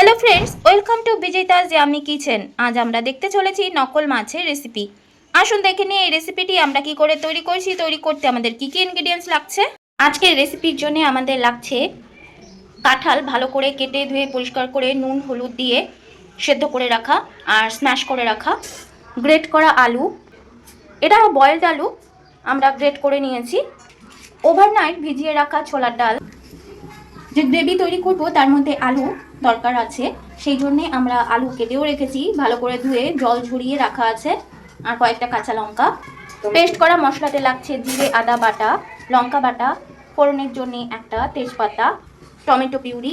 Hello friends welcome to বিজয়তাস জামি kitchen আজ আমরা দেখতে চলেছি নকল মাছের রেসিপি আসুন দেখে নিয়ে এই রেসিপিটি আমরা কি করে তৈরি করছি, তৈরি করতে আমাদের কি কি ইনগ্রিডিয়েন্টস লাগছে? আজকের রেসিপির জন্য আমাদের লাগছে কাঁঠাল ভালো করে কেটে ধুয়ে পরিষ্কার করে নুন, হলুদ দিয়ে সেদ্ধ করে রাখা আর স্ম্যাশ করে রাখা। গ্রেট করা আলু। এটা বয়েলড আলু আমরা গ্রেট করে নিয়েছি। ওভারনাইট ভিজিয়ে রাখা ছোলার ডাল। যে গ্রেভি তৈরি করব তার মধ্যে আলু দরকার আছে। সেই জন্যে আমরা আলু কেটেও রেখেছি। ভালো করে ধুয়ে জল ঝরিয়ে রাখা আছে আর কয়েকটা কাঁচা লঙ্কা। পেস্ট করা মশলাতে লাগছে জিরে, আদা বাটা, লঙ্কা বাটা, ফোড়নের জন্য একটা তেজপাতা, টমেটো পিউরি।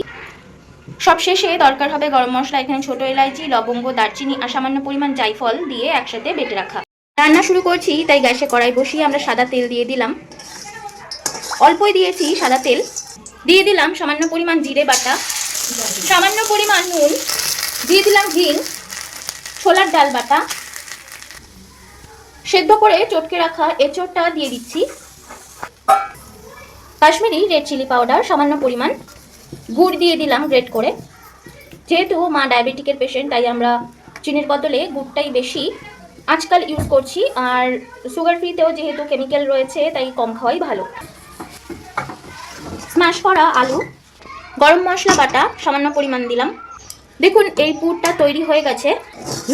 সবশেষে দরকার হবে গরম মশলা, এখানে ছোট এলাইচি, লবঙ্গ, দারচিনি আর সামান্য পরিমাণ জাইফল দিয়ে একসাথে বেটে রাখা। রান্না শুরু করছি, তাই গ্যাসে কড়াই বসিয়ে আমরা সাদা তেল দিয়ে দিলাম। অল্পই দিয়েছি সাদা তেল। দিয়ে দিলাম সামান্য পরিমাণ জিরে বাটা। সামান্য পরিমাণ নুন, দিয়ে দিলাম হিং, ছোলার ডাল বাটা। সেদ্ধ করে চটকে রাখা এঁচড়টা দিয়ে দিচ্ছি। কাশ্মীরি রেড চিলি পাউডার, সামান্য পরিমাণ গুড় দিয়ে দিলাম গ্রেট করে। যেহেতু মা ডায়াবেটিকের পেশেন্ট, তাই আমরা চিনির বদলে গুড়টাই বেশি আজকাল ইউজ করছি। আর সুগার ফ্রিতেও যেহেতু কেমিক্যাল রয়েছে, তাই কম খাওয়াই ভালো। স্ম্যাশ করা আলু। গরম মশলা বাটা, সামান্য পরিমাণ দিলাম। দেখুন, এই পুরটা তৈরি হয়ে গেছে।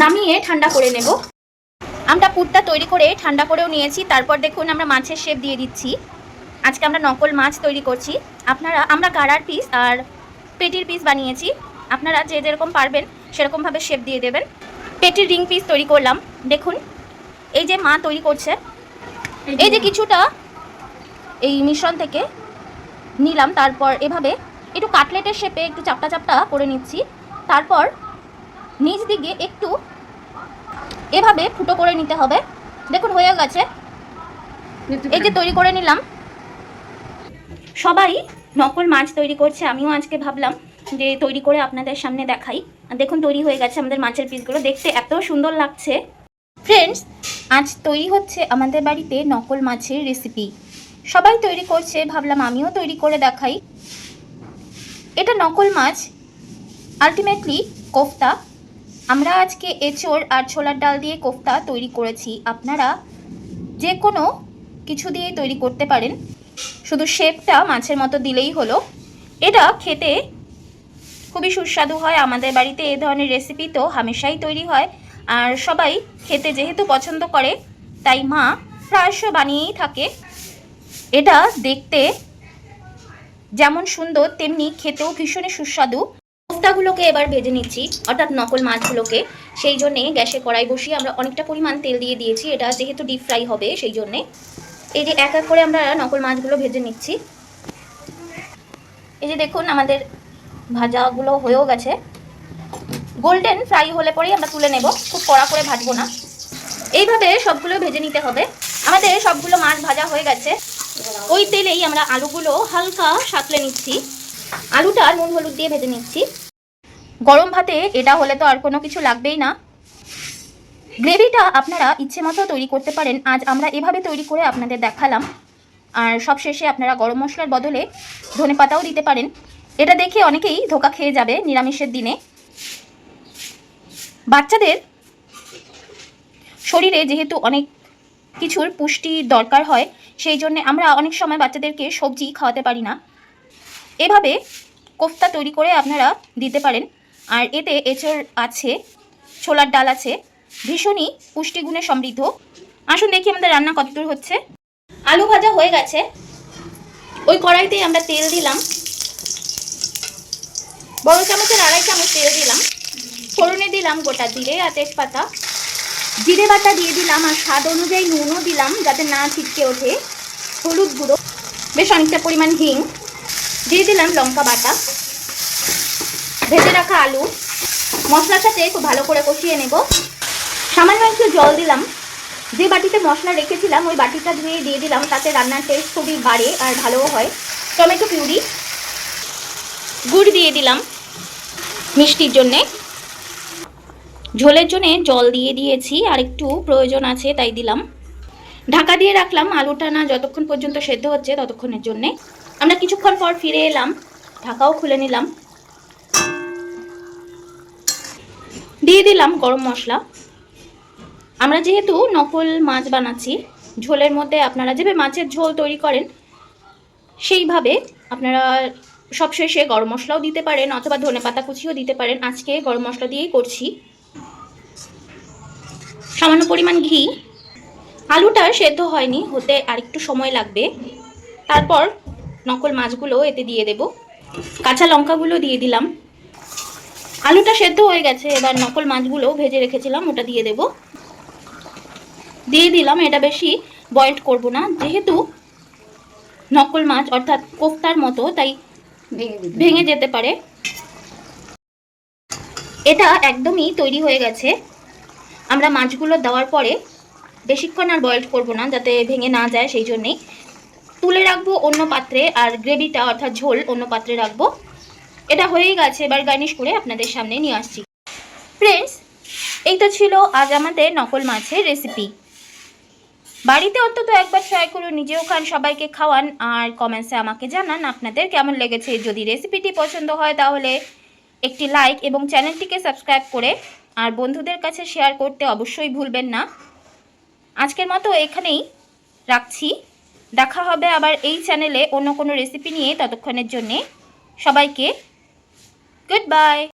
নামিয়ে ঠান্ডা করে নেব। আমরা পুরটা তৈরি করে ঠান্ডা করেও নিয়েছি। তারপর দেখুন, আমরা মাছের শেপ দিয়ে দিচ্ছি। আজকে আমরা নকল মাছ তৈরি করছি। আপনারা, আমরা গাড়ার পিস আর পেটির পিস বানিয়েছি। আপনারা যে যেরকম পারবেন, সেরকমভাবে শেপ দিয়ে দেবেন। পেটির রিং পিস তৈরি করলাম। দেখুন, এই যে মা তৈরি করছে, এই যে কিছুটা এই মিশ্রণ থেকে নিলাম। তারপর এভাবে একটু কাটলেটের শেপে একটু চাপটা চাপটা করে নিচ্ছি। তারপর নিচ দিকে একটু এভাবে ফুটো করে নিতে হবে। দেখুন হয়ে গেছে। এই যে তৈরি করে নিলাম। সবাই নকল মাছ তৈরি করছে। আমিও আজকে ভাবলাম যে তৈরি করে আপনাদের সামনে দেখাই। দেখুন তৈরি হয়ে গেছে আমাদের মাছের পিসগুলো দেখতে এত সুন্দর লাগছে। ফ্রেন্ডস আজ তৈরি হচ্ছে আমাদের বাড়িতে নকল মাছের রেসিপি সবাই তৈরি করছে ভাবলাম আমিও তৈরি করে দেখাই। এটা নকল মাছ। আলটিমেটলি কোফতা। আমরা আজকে এঁচোড় আর ছোলার ডাল দিয়ে কোফতা তৈরি করেছি। আপনারা যে কোনো কিছু দিয়ে তৈরি করতে পারেন। শুধু শেপটা মাছের মতো দিলেই হলো। এটা খেতে খুবই সুস্বাদু হয়। আমাদের বাড়িতে এ ধরনের রেসিপি তো হামেশাই তৈরি হয়। আর সবাই খেতে যেহেতু পছন্দ করে, তাই মা প্রায়শ বানিয়েই থাকে। এটা দেখতে যেমন সুন্দর, তেমনি খেতেও ভীষণই সুস্বাদু। কোফতাগুলোকে এবার ভেজে নিচ্ছি, অর্থাৎ নকল মাছগুলোকে। সেই জন্যে গ্যাসে কড়াই বসিয়ে আমরা অনেকটা পরিমাণ তেল দিয়ে দিয়েছি, এটা যেহেতু ডিপ ফ্রাই হবে, সেই জন্যে। এই যে এক এক করে আমরা নকল মাছগুলো ভেজে নিচ্ছি। এই যে দেখুন, আমাদের ভাজাগুলো হয়েও গেছে। গোল্ডেন ফ্রাই হলে পরেই আমরা তুলে নেব, খুব কড়া করে ভাজবো না। এইভাবে সবগুলো ভেজে নিতে হবে। আমাদের সবগুলো মাছ ভাজা হয়ে গেছে। ওই তেলেই আমরা আলুগুলো হালকা সাঁতলে নিচ্ছি। আলুটা নুন হলুদ দিয়ে ভেজে নিচ্ছি। গরম ভাতে এটা হলে তো আর কোনো কিছু লাগবেই না। গ্রেভিটা আপনারা ইচ্ছে মতো তৈরি করতে পারেন। আজ আমরা এভাবে তৈরি করে আপনাদের দেখালাম। আর সবশেষে আপনারা গরম মশলার বদলে ধনে পাতাও দিতে পারেন। এটা দেখে অনেকেই ধোকা খেয়ে যাবে নিরামিষের দিনে। বাচ্চাদের শরীরে যেহেতু অনেক কিছুর পুষ্টি দরকার হয়, সেই জন্য আমরা অনেক সময় বাচ্চাদেরকে সবজি খাওয়াতে পারি না। এভাবে কোফতা তৈরি করে আপনারা দিতে পারেন। আর এতে এঁচড় আছে, ছোলার ডাল আছে, ভীষণই পুষ্টিগুণে সমৃদ্ধ। আসুন দেখি আমাদের রান্না কতদূর হচ্ছে। আলু ভাজা হয়ে গেছে। ওই কড়াইতেই আমরা তেল দিলাম। বড় চামচের আড়াই চামচ তেল দিলাম। ফোড়নে দিলাম গোটা জিরে আর তেজপাতা। জিরে বাটা দিয়ে দিলাম আর স্বাদ অনুযায়ী নুনও দিলাম যাতে না ছিটকে ওঠে। হলুদ গুঁড়ো, বেশ অনেকটা পরিমাণ হিং, দিয়ে দিলাম লঙ্কা বাটা। ভেজে রাখা আলু মশলার সাথে খুব ভালো করে কষিয়ে নেব। সামান্য একটু জল দিলাম। যে বাটিতে মশলা রেখেছিলাম, ওই বাটিটা ধুয়ে দিয়ে দিলাম, তাতে রান্নার টেস্ট খুবই বাড়ে আর ভালোও হয়। টমেটো পিউরি গুড় দিয়ে দিলাম মিষ্টির জন্যে। ঝোলের জন্য জল দিয়ে দিয়েছি, আর একটু প্রয়োজন আছে তাই দিলাম। ঢাকা দিয়ে রাখলাম আলুটা না যতক্ষণ পর্যন্ত সেদ্ধ হচ্ছে ততক্ষণের জন্যে। আমরা কিছুক্ষণ পর ফিরে এলাম, ঢাকাও খুলে নিলাম। দিয়ে দিলাম গরম মশলা। আমরা যেহেতু নকল মাছ বানাচ্ছি, ঝোলের মধ্যে আপনারা যেভাবে মাছের ঝোল তৈরি করেন, সেইভাবে আপনারা সবশেষে গরম মশলাও দিতে পারেন, অথবা ধনে পাতা কুচিও দিতে পারেন। আজকে গরম মশলা দিয়েই করছি। সামান্য পরিমাণ ঘি। আলুটা সেদ্ধ হয়নি হতে আরেকটু সময় লাগবে। তারপর নকল মাছগুলো এতে দিয়ে দেব। কাঁচা লঙ্কাগুলো দিয়ে দিলাম। আলুটা সেদ্ধ হয়ে গেছে এবার নকল মাছগুলো ভেজে রেখেছিলাম ওটা দিয়ে দেব। দিয়ে দিলাম এটা বেশি বয়েল করব না যেহেতু নকল মাছ অর্থাৎ কোফতার মতো তাই ভেঙে ভেঙে যেতে পারে। এটা একদমই তৈরি হয়ে গেছে। আমরা মাছগুলো দেওয়ার পরে বেশিক্ষণ আর বয়েল করব না, যাতে ভেঙে না যায় সেই জন্যেই। তুলে রাখব অন্য পাত্রে আর গ্রেভিটা অর্থাৎ ঝোল অন্য পাত্রে রাখব। এটা হয়েই গেছে, এবার গার্নিশ করে আপনাদের সামনে নিয়ে আসছি। ফ্রেন্ডস এই তো ছিল আজ আমাদের নকল মাছের রেসিপি বাড়িতে অন্তত একবার ট্রাই করুন নিজেও খান, সবাইকে খাওয়ান, আর কমেন্টসে আমাকে জানান আপনাদের কেমন লেগেছে। যদি রেসিপিটি পছন্দ হয় তাহলে একটি লাইক এবং চ্যানেলটিকে সাবস্ক্রাইব করে আর বন্ধুদের কাছে শেয়ার করতে অবশ্যই ভুলবেন না। আজকের মতো এখানেই রাখছি। দেখা হবে আবার এই চ্যানেলে অন্য কোনো রেসিপি নিয়ে ততক্ষণের জন্যে। সবাইকে গুড বাই